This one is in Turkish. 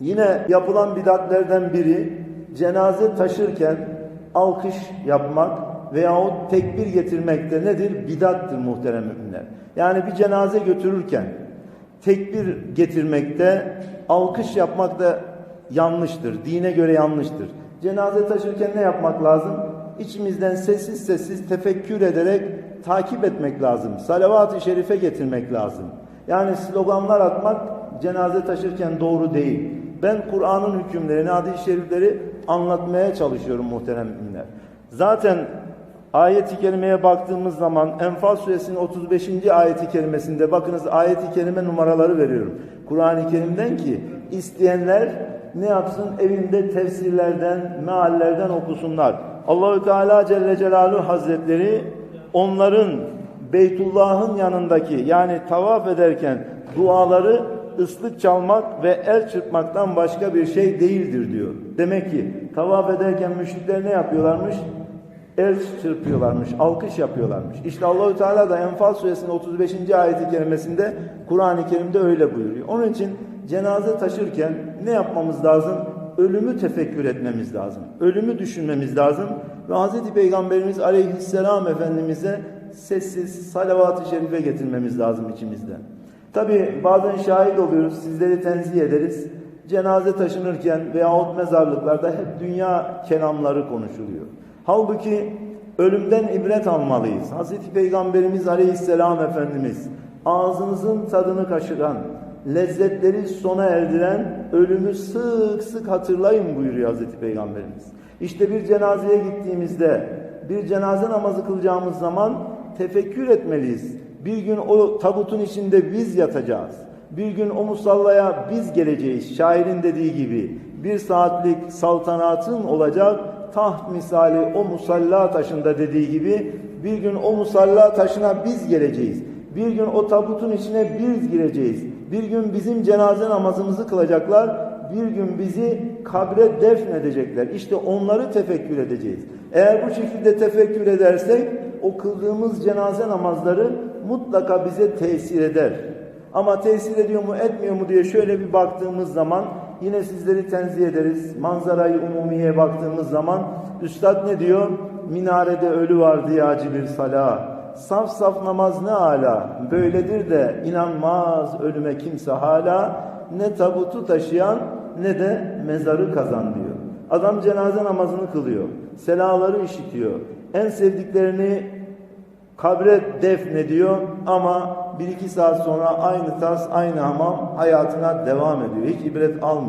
Yine yapılan bidatlerden biri cenaze taşırken alkış yapmak veyahut tekbir getirmek de nedir? Bidattır muhterem müminler. Yani bir cenaze götürürken tekbir getirmekte, alkış yapmak da yanlıştır. Dine göre yanlıştır. Cenaze taşırken ne yapmak lazım? İçimizden sessiz sessiz tefekkür ederek takip etmek lazım. Salavat-ı şerife getirmek lazım. Yani sloganlar atmak cenaze taşırken doğru değil. Ben Kur'an'ın hükümlerini, hadis-i şerifleri anlatmaya çalışıyorum muhterem müminler. Zaten ayet-i kerimeye baktığımız zaman Enfal suresinin 35. ayeti kerimesinde bakınız ayet-i kerime numaraları veriyorum. Kur'an-ı Kerim'den ki isteyenler ne yapsın? Evinde tefsirlerden, meallerden okusunlar. Allahü Teala Celle Celaluhu Hazretleri onların Beytullah'ın yanındaki yani tavaf ederken duaları ıslık çalmak ve el çırpmaktan başka bir şey değildir diyor. Demek ki tavaf ederken müşrikler ne yapıyorlarmış? El çırpıyorlarmış, alkış yapıyorlarmış. İşte Allahü Teala da Enfal suresinin 35. ayeti kerimesinde Kur'an-ı Kerim'de öyle buyuruyor. Onun için cenaze taşırken ne yapmamız lazım? Ölümü tefekkür etmemiz lazım. Ölümü düşünmemiz lazım. Ve Hz. Peygamberimiz Aleyhisselam Efendimiz'e sessiz salavat-ı şerife getirmemiz lazım içimizde. Tabi bazen şahit oluyoruz, sizleri tenzih ederiz. Cenaze taşınırken veyahut mezarlıklarda hep dünya kelamları konuşuluyor. Halbuki ölümden ibret almalıyız. Hazreti Peygamberimiz Aleyhisselam Efendimiz ağzınızın tadını kaçıran, lezzetleri sona erdiren ölümü sık sık hatırlayın buyuruyor Hazreti Peygamberimiz. İşte bir cenazeye gittiğimizde, bir cenaze namazı kılacağımız zaman tefekkür etmeliyiz. Bir gün o tabutun içinde biz yatacağız. Bir gün o musallaya biz geleceğiz. Şairin dediği gibi bir saatlik saltanatın olacak taht misali o musalla taşında dediği gibi bir gün o musalla taşına biz geleceğiz. Bir gün o tabutun içine biz gireceğiz. Bir gün bizim cenaze namazımızı kılacaklar. Bir gün bizi kabre defnedecekler. İşte onları tefekkür edeceğiz. Eğer bu şekilde tefekkür edersek o kıldığımız cenaze namazları mutlaka bize tesir eder. Ama tesir ediyor mu etmiyor mu diye şöyle bir baktığımız zaman yine sizleri tenzih ederiz. Manzarayı umumiye baktığımız zaman Üstad ne diyor? Minarede ölü var diye acı bir sala. Saf saf namaz ne ala. Böyledir de inanmaz ölüme kimse hala. Ne tabutu taşıyan ne de mezarı kazan diyor. Adam cenaze namazını kılıyor. Selaları işitiyor. En sevdiklerini kabre defnediyor ama bir iki saat sonra aynı tas, aynı hamam hayatına devam ediyor. Hiç ibret almıyor.